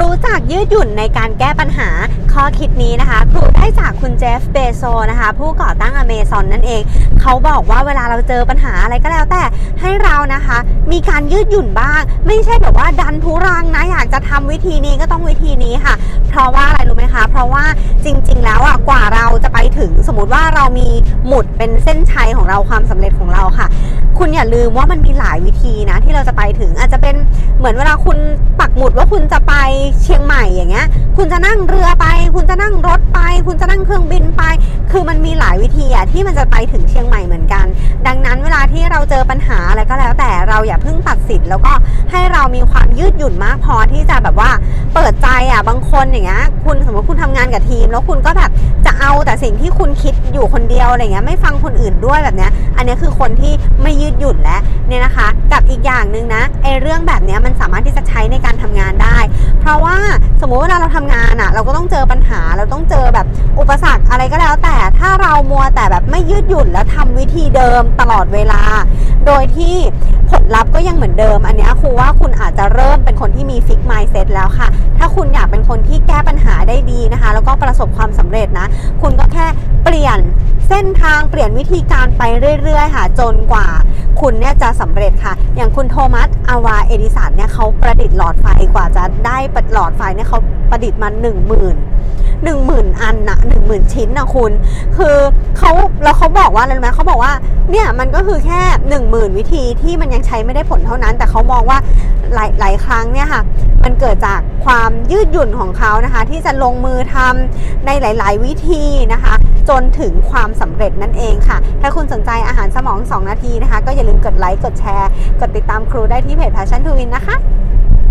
รู้จักยืดหยุ่นในการแก้ปัญหา ข้อคิดนี้นะคะครูได้จากคุณเจฟเบโซนะคะ ผู้ก่อตั้งอเมซอนนั่นเอง เขาบอกว่าเวลาเราเจอปัญหาอะไรก็แล้วแต่ให้เรานะคะ มีการยืดหยุ่นบ้าง ไม่ใช่แบบว่าดันทุรังนะ อยากจะทำวิธีนี้ก็ต้องวิธีนี้ค่ะ เพราะว่าอะไรรู้ไหมคะ เพราะว่าจริง ๆ แล้วอะกว่าเราจะไปถึงสมมติว่าเรามีหมุดเป็นเส้นชัยของเราความสำเร็จของเราค่ะ คุณอย่าลืมว่ามันมีหลายวิธีนะ ที่เราจะไปถึงอาจจะเป็นเหมือนเวลาคุณปักหมุดว่าคุณจะไปเชียงใหม่อย่างเงี้ย คุณจะนั่งเรือไป คุณจะนั่งรถไป คุณจะนั่งเครื่องบินไป คือมันมีหลายวิธีอะที่มันจะไปถึงเชียงใหม่เหมือนกัน ดังนั้นเวลาที่เราเจอปัญหาอะไรก็แล้วแต่ อย่าเพิ่งตัดสินแล้วก็ให้เรามีความยืดหยุ่นมากพอที่จะแบบว่าเปิดใจอะบางคนอย่างเงี้ยคุณสมมติคุณทำงานกับทีม แล้วคุณก็แบบจะเอาแต่สิ่งที่คุณคิดอยู่คนเดียวอะไรเงี้ยไม่ฟังคนอื่นด้วยแบบเนี้ยอันนี้คือคนที่ไม่ยืดหยุ่นแล้วเนี่ยนะคะ กับอีกอย่างหนึ่งนะไอเรื่องแบบเนี้ยมันสามารถที่จะใช้ในการทำงานได้ เพราะว่าสมมุติเวลาเราทำงานอะ เราก็ต้องเจอปัญหาเราต้องเจอแบบอุปสรรคอะไรก็แล้ว แต่ถ้าเรามัวแต่แบบไม่ยืดหยุ่นแล้วทำวิธีเดิมตลอดเวลา โดยที่ ลัพธ์ก็ยังเหมือนเดิม อันนี้ครูว่าคุณอาจจะเริ่มเป็นคนที่มีฟิกไมซ์เซตแล้วค่ะ ถ้าคุณอยากเป็นคนที่แก้ปัญหาได้ดีนะคะ แล้วก็ประสบความสำเร็จนะ คุณก็แค่เปลี่ยนเส้นทางเปลี่ยนวิธีการไปเรื่อยๆ ค่ะ จนกว่าคุณเนี่ยจะสำเร็จค่ะ อย่างคุณโทมัสอาวาเอดิสันเนี่ยเขาประดิษฐ์หลอดไฟกว่าจะได้หลอดไฟเนี่ยเขาประดิษฐ์มา1 0 0 0 0 1 0,000อันนะ10,000ชิ้นนะคุณ คือเขาแล้วเขาบอกว่าอะไรไหมเขาบอกว่า เนี่ยมันก็คือแค่ 10,000 วิธีที่มันยังใช้ไม่ได้ผลเท่านั้น แต่เขามองว่าหลายหลายครั้งเนี่ยค่ะมันเกิดจากความยืดหยุ่นของเขานะคะ ที่จะลงมือทำในหลาย ๆ วิธีนะคะ จนถึงความสำเร็จนั่นเองค่ะ ถ้าคุณสนใจอาหารสมอง 2 นาทีนะคะ ก็อย่าลืมกดไลค์กดแชร์ กดติดตามครูได้ที่เพจ Passion to Win นะคะ